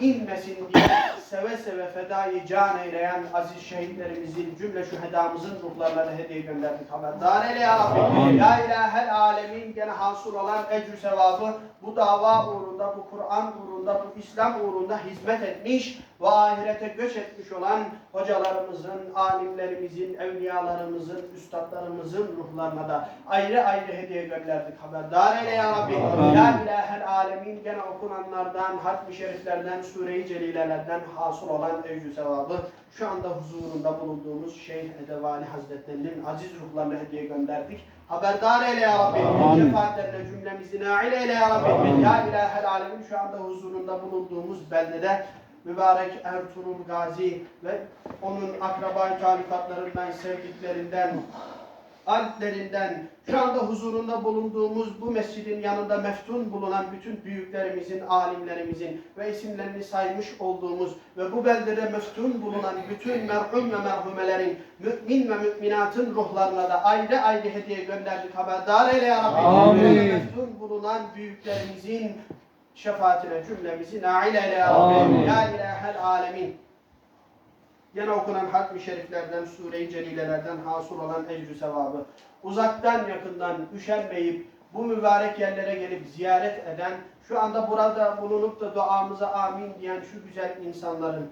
inmesin diye seve seve fedayı can eyleyen aziz şehitlerimizin cümle şühedamızın ruhlarına hediye gönderdik haberdar eyle ya Rabbi. Amin. Ya ilahel alemin gene hasıl olan ecrü sevabı bu dava uğrunda, bu Kur'an uğrunda, bu İslam uğrunda hizmet etmiş ve ahirete göç etmiş olan hocalarımızın, alimlerimizin, evliyalarımızın, üstadlarımızın ruhlarına da ayrı ayrı hediye gönderdik. Haberdar eyle ya Rabbi. Amin. Ya alemin gene okunanlardan, hatmi şeriflerden, sure-i celilelerden hasıl olan ecrü sevabı şu anda huzurunda bulunduğumuz Şeyh Edevali Hazretlerinin aziz ruhlarına hediye gönderdik. Haberdar eyle ya Rabbi. Amin. Şefaatlerine cümlemizi nail eyle ya Rabbi. Amin. Ya ilahel alemin şu anda huzurunda bulunduğumuz beldede mübarek Ertuğrul Gazi ve onun akraba tarikatlarından, sevdiklerinden, alplerinden, şu anda huzurunda bulunduğumuz bu mescidin yanında meftun bulunan bütün büyüklerimizin, alimlerimizin ve isimlerini saymış olduğumuz ve bu beldede meftun bulunan bütün merhum ve merhumelerin, mümin ve müminatın ruhlarına da ayrı ayrı hediye gönderdik. Haberdar eyle ya Rabbi. Amin. Meftun bulunan büyüklerimizin şefaatine cümlemizi nail eyle ya Rabbi. Ya ilahel alemin. Gene okunan hatmi şeriflerden, sure-i celilelerden hasıl olan ecrü sevabı, uzaktan yakından üşenmeyip bu mübarek yerlere gelip ziyaret eden, şu anda burada bulunup da duamıza amin diyen şu güzel insanların,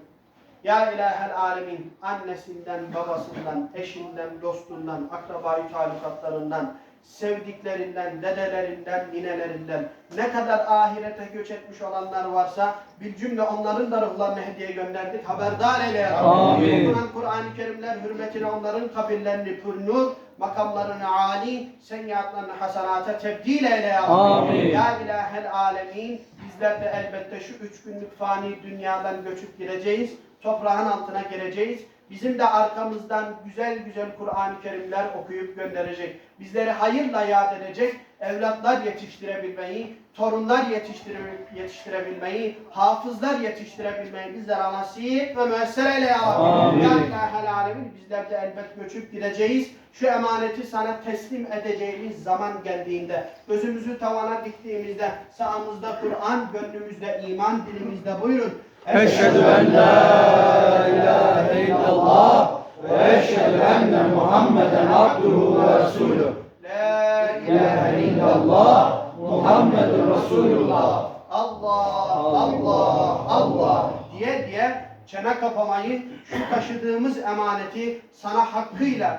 Ya ilahel alemin, annesinden, babasından, eşinden, dostundan, akrabayı talukatlarından, sevdiklerinden, dedelerinden, ninelerinden ne kadar ahirete göç etmiş olanlar varsa bir cümle onların da ruhlarına hediye gönderdik. Haberdar eyle ya Rabbi. Kur'an-ı Kerimler hürmetine onların kabirlerini pür nur, makamlarını âli, seyyatlarını hasenata tebdil eyle ya. Amin. Ya ilahel alemin, bizler de elbette şu üç günlük fani dünyadan göçüp gireceğiz. Toprağın altına gireceğiz. Bizim de arkamızdan güzel güzel Kur'an-ı Kerimler okuyup gönderecek. Bizleri hayırla yad edecek. Evlatlar yetiştirebilmeyi, torunlar yetiştire- yetiştirebilmeyi, hafızlar yetiştirebilmeyi bizlere nasip ve müessere eyle ya Rabbi. Ya ilahel alemin bizler de elbet göçüp gideceğiz. Şu emaneti sana teslim edeceğimiz zaman geldiğinde, gözümüzü tavana diktiğimizde, sağımızda Kur'an, gönlümüzde iman, dilimizde buyurun. Eşhedü en la ilahe illallah ve eşhedü enne Muhammeden abduhu ve resulü. La ilahe illallah, Muhammedun Resulullah. Allah, Allah, Allah diye diye çene kapamayı, şu taşıdığımız emaneti sana hakkıyla